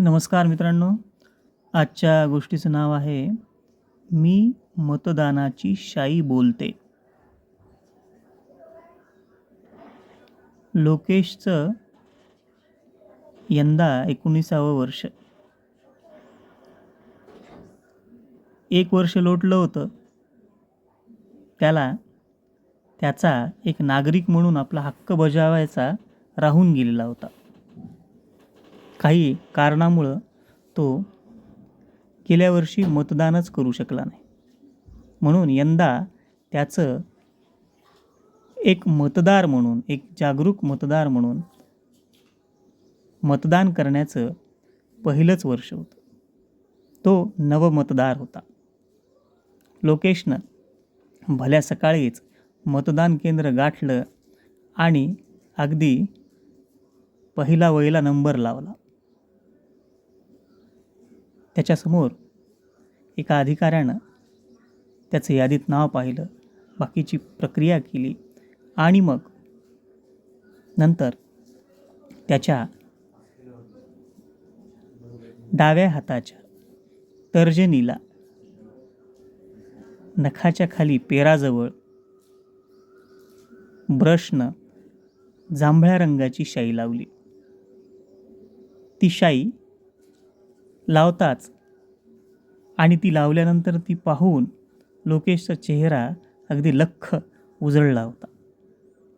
नमस्कार मित्रांनो. आजच्या गोष्टीचं नाव आहे मी मतदानाची शाई बोलते. लोकेशचं यंदा एकोणीसावं वर्ष. एक वर्ष लोटलं होतं. त्याला त्याचा एक नागरिक म्हणून आपला हक्क बजावायचा राहून गेलेला होता. काही कारणामुळं तो गेल्या वर्षी मतदानच करू शकला नाही. म्हणून यंदा त्याचं एक मतदार म्हणून एक जागरूक मतदार म्हणून मतदान करण्याचं पहिलंच वर्ष होतं. तो नवमतदार होता. लोकेशनं भल्या सकाळीच मतदान केंद्र गाठलं आणि अगदी पहिला वहिला नंबर लावला. त्याच्यासमोर एका अधिकाऱ्यानं त्याचं यादीत नाव पाहिलं बाकीची प्रक्रिया केली आणि मग नंतर त्याच्या डाव्या हाताच्या तर्जनीला नखाच्या खाली पेराजवळ ब्रशनं जांभळ्या रंगाची शाई लावली. ती शाई लावताच. आणि ती लावल्यानंतर ती पाहून लोकेशचा चेहरा अगदी लख्ख उजळला होता.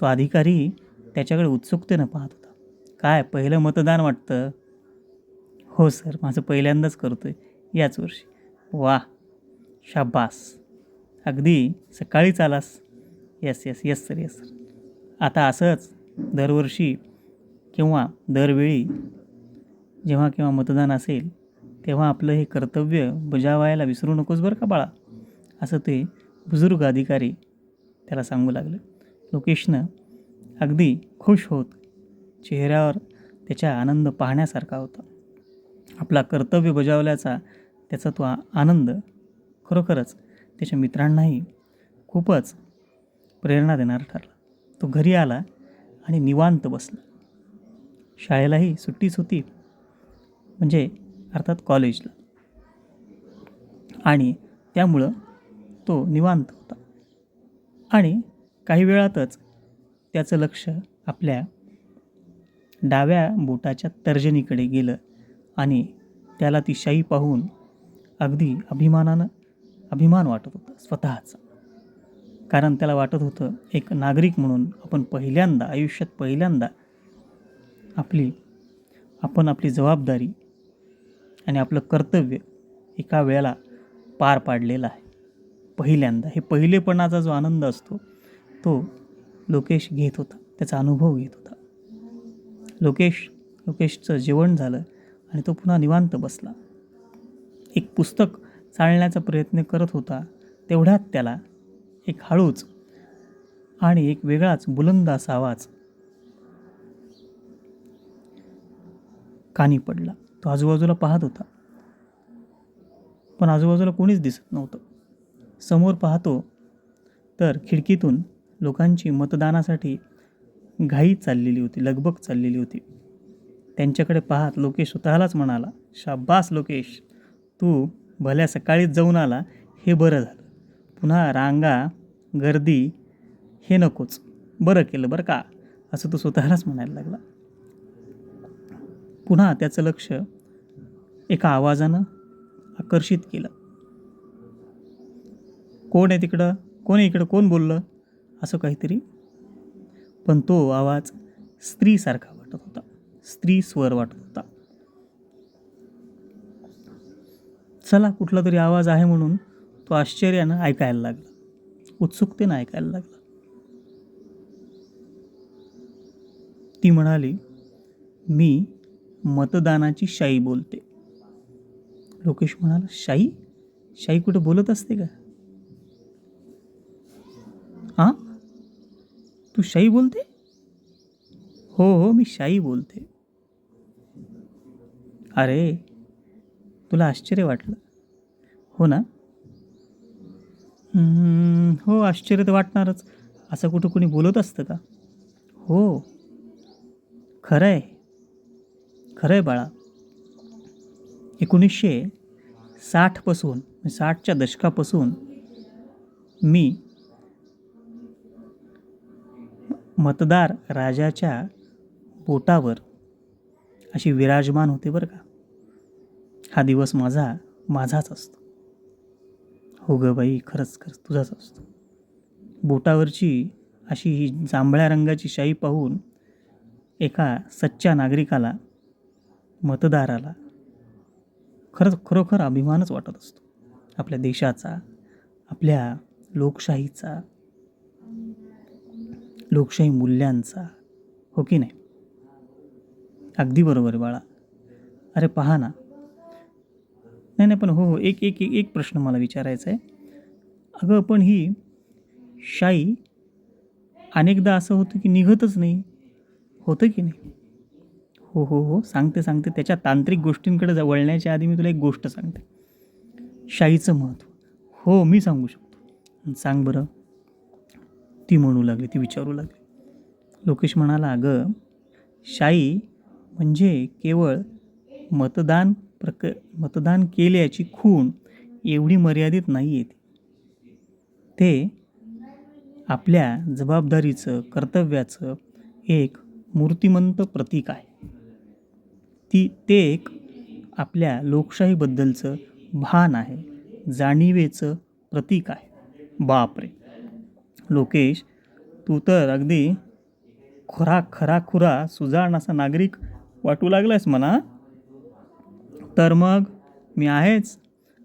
तो अधिकारी त्याच्याकडे उत्सुकतेनं पाहत होता. काय पहिलं मतदान वाटतं? हो सर माझं पहिल्यांदाच करतो आहे याच वर्षी. वा शाबास. अगदी सकाळीच आलास. Yes yes yes sir yes sir. आता असंच दरवर्षी किंवा दरवेळी जेव्हा केव्हा मतदान असेल तेव्हा आपलं हे कर्तव्य बजावायला विसरू नकोस बरं का बाळा? असं ते बुजुर्ग अधिकारी त्याला सांगू लागलं. लोकेशनं अगदी खुश होत चेहऱ्यावर त्याच्या आनंद पाहण्यासारखा होता. आपला कर्तव्य बजावल्याचा त्याचा तो आनंद खरोखरच त्याच्या मित्रांनाही खूपच प्रेरणा देणारा ठरला. तो घरी आला आणि निवांत बसला. शाळेलाही सुट्टीच होती. म्हणजे अर्थात कॉलेजला. आणि त्यामुळं तो निवांत होता. आणि काही वेळातच त्याचं लक्ष आपल्या डाव्या बोटाच्या तर्जनीकडे गेलं आणि त्याला ती शाई पाहून अगदी अभिमानानं अभिमान वाटत होता स्वतःचा. कारण त्याला वाटत होतं एक नागरिक म्हणून आपण पहिल्यांदा आयुष्यात पहिल्यांदा आपली आपण आपली जबाबदारी आणि आपलं कर्तव्य एका वेळेला पार पाडलेलं आहे. पहिल्यांदा हे पहिलेपणाचा जो आनंद असतो तो लोकेश घेत होता त्याचा अनुभव घेत होता. लोकेश लोकेशचं जेवण झालं आणि तो पुन्हा निवांत बसला. एक पुस्तक चालण्याचा प्रयत्न करत होता तेवढ्यात त्याला एक हळूच आणि एक वेगळाच बुलंद असा आवाज कानी पडला. तो आजूबाजूला पाहत होता. पण आजूबाजूला कोणीच दिसत नव्हतं. समोर पाहतो तर खिडकीतून लोकांची मतदानासाठी घाई चाललेली होती लगबग चाललेली होती. त्यांच्याकडे पाहत लोकेश स्वतःलाच म्हणाला शाबास लोकेश तू भल्या सकाळीच जाऊन आला हे बरं झालं. पुन्हा रांगा गर्दी हे नकोच. बरं केलं बरं का? असं तो स्वतःलाच म्हणायला लागला. पुन्हा त्याचं लक्ष एका आवाजानं आकर्षित केलं. कोण आहे तिकडं? कोण आहे इकडं? कोण बोललं? असं काहीतरी. पण तो आवाज स्त्रीसारखा वाटत होता. स्त्री स्वर वाटत होता. चला कुठला तरी आवाज आहे म्हणून तो आश्चर्यानं ऐकायला लागला. उत्सुकतेनं ऐकायला लागला. ती म्हणाली मी मतदानाची शाई बोलते. लोकेश म्हणाला शाई शाई कुठे बोलत असते का? हां तू शाई बोलते? हो हो मी शाई बोलते. अरे तुला आश्चर्य वाटलं? हो ना. हो आश्चर्य तर वाटणारच. असं कुठं कोणी बोलत असतं का? हो. खरं आहे खरं आहे बाळा. एकोणीसशे साठपासून म्हणजे साठच्या दशकापासून मी मतदार राजाच्या बोटावर अशी विराजमान होते बरं का. हा दिवस माझा माझाच असतो. हो ग बाई खरंच खरंच तुझाच असतो. बोटावरची अशी ही जांभळ्या रंगाची शाई पाहून एका सच्च्या नागरिकाला मतदाराला खरंच खरोखर अभिमानच वाटत असतो. आपल्या देशाचा आपल्या लोकशाहीचा लोकशाही मूल्यांचा हो की नाही? अगदी बरोबर आहे बाळा. अरे पहा ना. नाही नाही पण हो हो एक एक एक एक प्रश्न मला विचारायचा आहे. अगं पण ही शाई अनेकदा असं होतं की निघतच नाही. होतं की नाही? हो हो हो. सांगते सांगते. त्याच्या तांत्रिक गोष्टींकडे वळण्याच्या आधी मी तुला एक गोष्ट सांगते. शाईचं महत्त्व हो मी सांगू शकतो. सांग बरं. ती म्हणू लागली ती विचारू लागली. लोकेश म्हणाला अगं शाई म्हणजे केवळ मतदान प्रक मतदान केल्याची खूण एवढी मर्यादित नाही आहे ती. ते आपल्या जबाबदारीचं कर्तव्याचं एक मूर्तिमंत प्रतीक आहे. ती ते एक आपल्या लोकशाहीबद्दलचं भान आहे जाणीवेचं प्रतीक आहे. बापरे! लोकेश तू तर अगदी खुरा खरा खुरा सुजाण असा नागरिक वाटू लागलास मला तर मग मी आहेच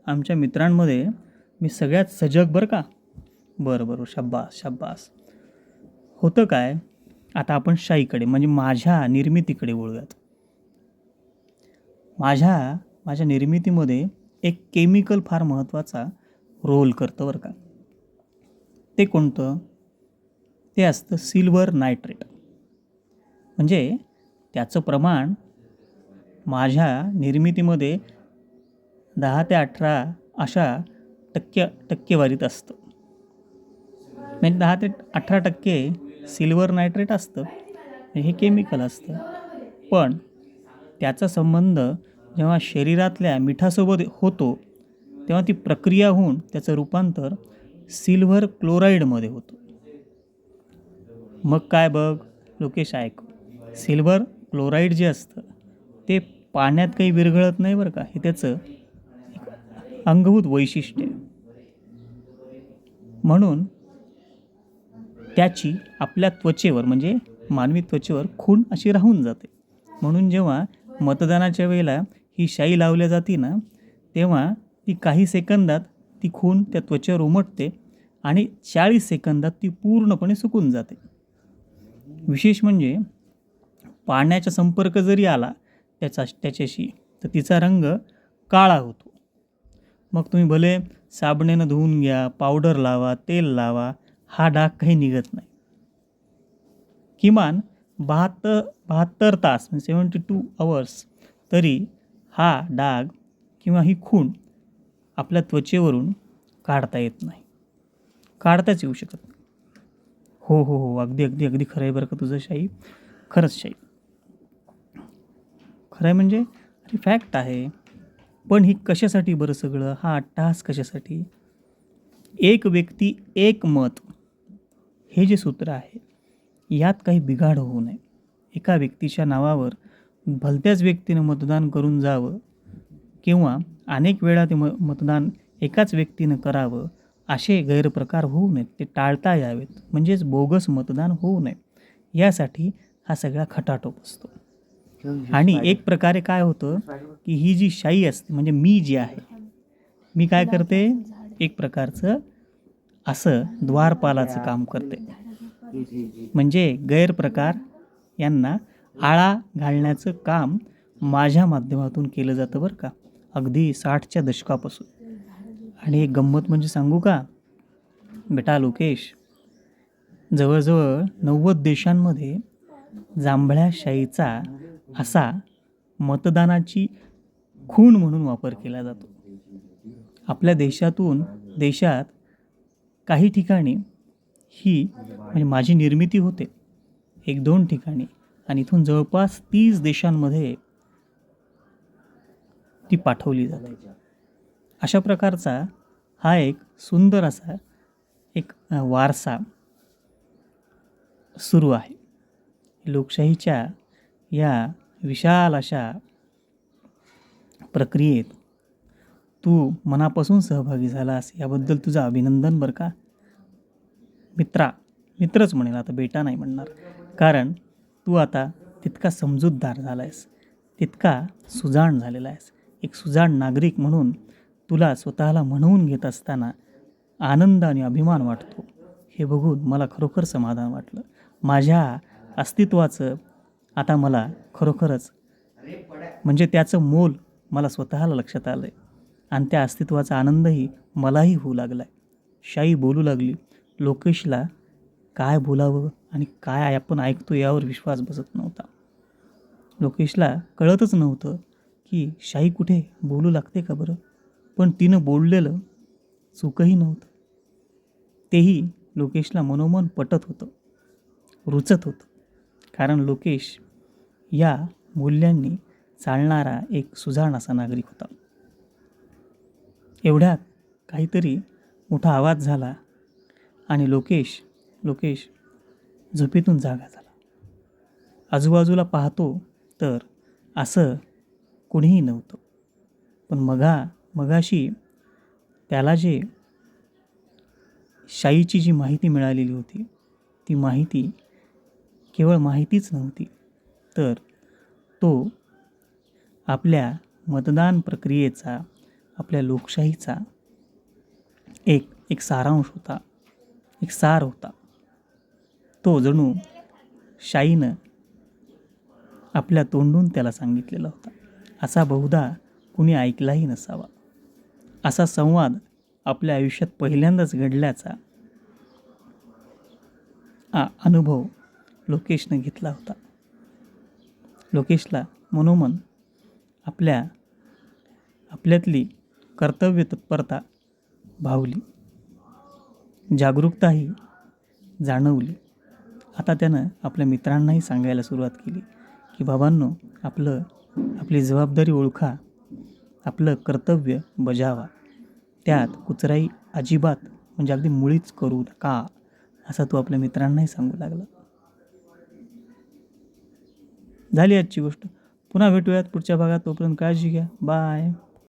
आमच्या मित्रांमध्ये मी सगळ्यात सजग बरं का? बरं बरं शब्बास शब्बास होतं काय? आता आपण शाईकडे म्हणजे माझ्या निर्मितीकडे वळूयात. माझ्या माझ्या निर्मितीमध्ये एक केमिकल फार महत्त्वाचा रोल करतं बरं का. ते कोणतं? ते असतं सिल्वर नायट्रेट म्हणजे त्याचं प्रमाण माझ्या निर्मितीमध्ये दहा ते अठरा अशा टक्के टक्केवारीत असतं. म्हणजे दहा ते अठरा टक्के सिल्वर नायट्रेट असतं. हे केमिकल असतं. पण त्याचा संबंध जेव्हा शरीरातल्या मिठासोबत होतो तेव्हा ती प्रक्रिया होऊन त्याचं रूपांतर सिल्व्हर क्लोराईडमध्ये होतं. मग काय बघ लोकेश ऐक. सिल्वर क्लोराईड जे असतं ते पाण्यात काही विरघळत नाही बरं का? हे त्याचं अंगभूत वैशिष्ट्य आहे. म्हणून त्याची आपल्या त्वचेवर म्हणजे मानवी त्वचेवर खूण अशी राहून जाते. म्हणून जेव्हा मतदानाच्या वेळेला ही शाई लावल्या जाते ना तेव्हा ती काही सेकंदात ती खून त्या त्वचेवर उमटते आणि चाळीस सेकंदात ती पूर्णपणे सुकून जाते. विशेष म्हणजे पाण्याचा संपर्क जरी आला त्याचा त्याच्याशी तर तिचा रंग काळा होतो. मग तुम्ही भले साबणानं धुवून घ्या पावडर लावा तेल लावा हा डाग काही निघत नाही. किमान बहात्तर बहात्तर तास म्हणजे सेवन्टी टू आवर्स तरी हा डाग किंवा ही खूण आपल्या त्वचेवरून काढता येत नाही. काढताच येऊ शकत नाही. हो हो हो अगदी अगदी अगदी खरं आहे बरं का तुझं शाही. खरंच शाही. खरं आहे म्हणजे अरे फॅक्ट आहे. पण ही कशासाठी बरं सगळं? हा अट्टहास कशासाठी? एक व्यक्ती एक मत. हे जे सूत्र आहे यात काही बिघाड होऊ नये. एका व्यक्तीच्या नावावर भलत्याच व्यक्तीनं मतदान करून जावं किंवा अनेक वेळा ते म मतदान एकाच व्यक्तीनं करावं असे गैरप्रकार होऊ नयेत. ते टाळता यावेत. म्हणजेच बोगस मतदान होऊ नये. यासाठी हा सगळा खटाटोप असतो. आणि एक प्रकारे काय होतं की ही जी शाई असते म्हणजे मी जी आहे मी काय करते? एक प्रकारचं असं द्वारपालाचं काम करते. म्हणजे गैरप्रकार यांना आळा घालण्याचं काम माझ्या माध्यमातून केलं जातं बरं का. अगदी साठच्या दशकापासून. आणि एक गंमत म्हणजे सांगू का? बेटा लोकेश जवळजवळ नव्वद देशांमध्ये जांभळ्या शाईचा असा मतदानाची खूण म्हणून वापर केला जातो. आपल्या देशातून देशात काही ठिकाणी ही म्हणजे माझी निर्मिती होते एक दोन ठिकाणी. आणि इथून जवळपास तीस देशांमध्ये ती पाठवली जाते. अशा प्रकारचा हा एक सुंदर असा एक वारसा सुरू आहे. लोकशाहीच्या या विशाल अशा प्रक्रियेत तू मनापासून सहभागी झालास याबद्दल तुझं अभिनंदन बरं का? मित्रा मित्रच म्हणेल आता बेटा नाही म्हणणार. कारण तू आता तितका समजूतदार झाला आहेस तितका सुजाण झालेला आहेस एक सुजाण नागरिक म्हणून तुला स्वतःला म्हणवून घेत असताना आनंद आणि अभिमान वाटतो. हे बघून मला खरोखर समाधान वाटलं. माझ्या अस्तित्वाचं आता मला खरोखरच म्हणजे त्याचं मोल मला स्वतःला लक्षात आलं आहे आणि त्या अस्तित्वाचा आनंदही मलाही होऊ लागला आहे शाई बोलू लागली लोकेशला काय बोलावं आणि काय आपण ऐकतो यावर विश्वास बसत नव्हता. लोकेशला कळतच नव्हतं की शाई कुठे बोलू लागते का बरं? पण तिनं बोललेलं चुकही नव्हतं. तेही लोकेशला मनोमन पटत होतं रुचत होतं. कारण लोकेश या मूल्यांनी चालणारा एक सुजाण असा नागरिक होता. एवढ्यात काहीतरी मोठा आवाज झाला आणि लोकेश लोकेश झोपेतून जागा झाला. आजूबाजूला पाहतो तर असं कोणीही नव्हतं. पण मगा मगाशी त्याला जे शाईची जी माहिती मिळालेली होती ती माहिती केवळ माहितीच नव्हती. तर तो आपल्या मतदान प्रक्रियेचा आपल्या लोकशाहीचा एक एक सारांश होता. एक सार होता. तो जणू शाईनं आपल्या तोंडून त्याला सांगितलेला होता. असा बहुधा कुणी ऐकलाही नसावा. असा संवाद आपल्या आयुष्यात पहिल्यांदाच घडल्याचा आ अनुभव लोकेशनं घेतला होता. लोकेशला मनोमन आपल्या आपल्यातली कर्तव्य तत्परता भावली. जागरूकताही जाणवली. आता त्यानं आपल्या मित्रांनाही सांगायला सुरुवात केली की बाबांनो आपलं आपली जबाबदारी ओळखा. आपलं कर्तव्य बजावा. त्यात कुचराई अजिबात म्हणजे अगदी मुळीच करू नका असं तो आपल्या मित्रांनाही सांगू लागला. झाली आजची गोष्ट. पुन्हा भेटूयात पुढच्या भागात. तोपर्यंत काळजी घ्या. बाय.